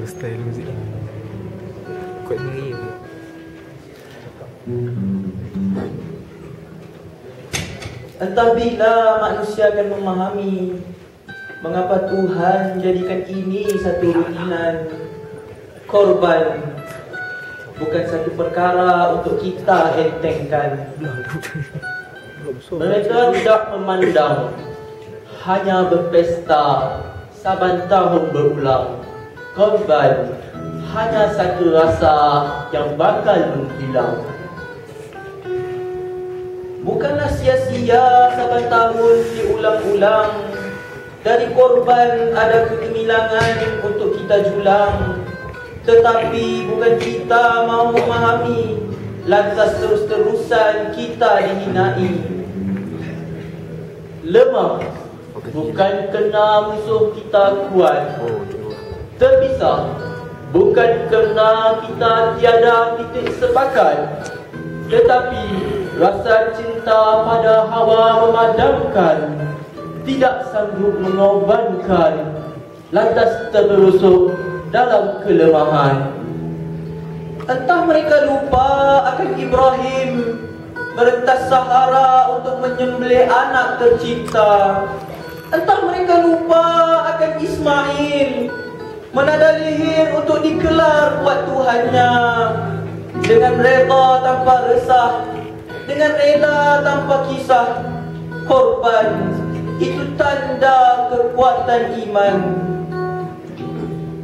Saya muzik Kuat ngeri Entah bila manusia akan memahami Mengapa Tuhan jadikan ini satu rutinan Korban Bukan satu perkara untuk kita entengkan. Mereka tidak memandang Hanya berpesta Saban tahun berulang Korban Hanya satu rasa yang bakal menghilang. Bukanlah sia-sia saban tahun diulang-ulang. Dari korban ada kegemilangan untuk kita julang. Tetapi bukan kita mau memahami Lantas terus-terusan kita dihinai. Lemah bukan kena musuh kita kuat Terpisah. Bukan kerana kita tiada titik sepakat Tetapi rasa cinta pada hawa memadamkan Tidak sanggup mengorbankan Lantas terberusuk dalam kelemahan. Entah mereka lupa akan Ibrahim Merentas Sahara untuk menyembelih anak tercipta. Entah mereka lupa akan Ismail Menada lihir untuk dikelar buat Tuhannya. Dengan reda tanpa resah Dengan rela tanpa kisah Korban Itu tanda kekuatan iman.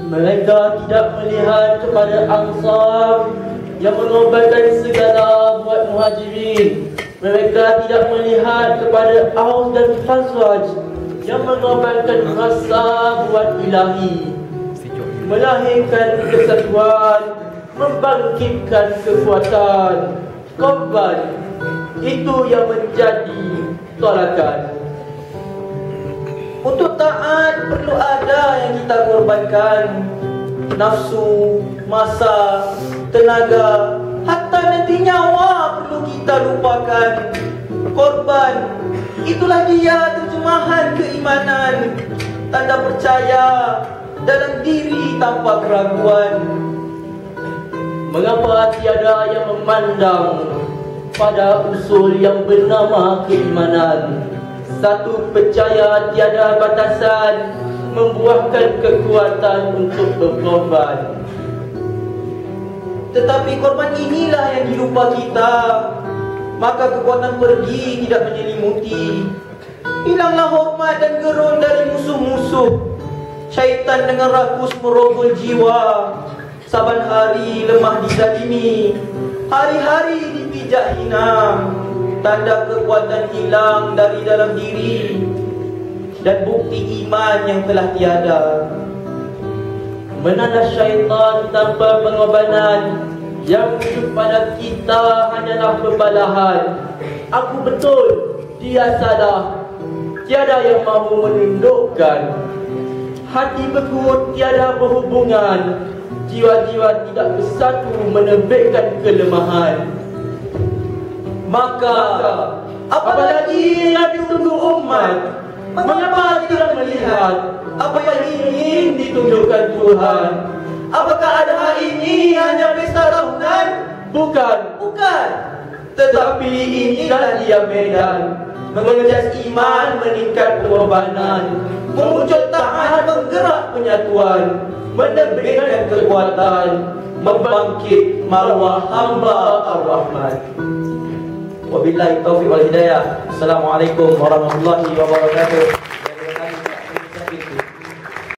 Mereka tidak melihat kepada Ansar Yang mengorbankan segala buat muhajirin. Mereka tidak melihat kepada Aus dan Khazraj Yang mengorbankan rasa buat ilahi Melahirkan kesatuan Membangkitkan kekuatan. Korban Itu yang menjadi tolakan. Untuk taat perlu ada yang kita korbankan. Nafsu, masa, tenaga Hatta nanti nyawa perlu kita lupakan. Korban Itulah dia terjemahan keimanan. Tanda percaya dalam diri tanpa keraguan. Mengapa tiada yang memandang pada usul yang bernama keimanan? Satu percaya tiada batasan Membuahkan kekuatan untuk berkorban. Tetapi korban inilah yang dilupa kita. Maka kekuatan pergi tidak menyelimuti. Hilanglah hormat dan gerun dari musuh-musuh Syaitan dengan rakus merogol jiwa. Saban hari lemah dizalimi Hari-hari dipijak hina Tanda kekuatan hilang dari dalam diri Dan bukti iman yang telah tiada. Menanda syaitan tanpa pengorbanan Yang hidup pada kita hanyalah pembalahan. Aku betul, dia salah. Tiada yang mahu menundukkan Hati begut tiada berhubungan. Jiwa-jiwa tidak bersatu menerbitkan kelemahan. Maka apalagi yang ditunggu umat? Mengapa tidak melihat? Apa yang ingin ditunjukkan Tuhan? Apakah ada ini hanya pesta tahunan? Bukan. Bukan. Tetapi inilah dia medan. Mengejas iman meningkat pengorbanan. Memuncul tahan menggerak penyatuan Menerbitkan kekuatan Membangkit marwah hamba ar-Rahman Wabillahi taufiq wal hidayah. Assalamualaikum warahmatullahi wabarakatuh.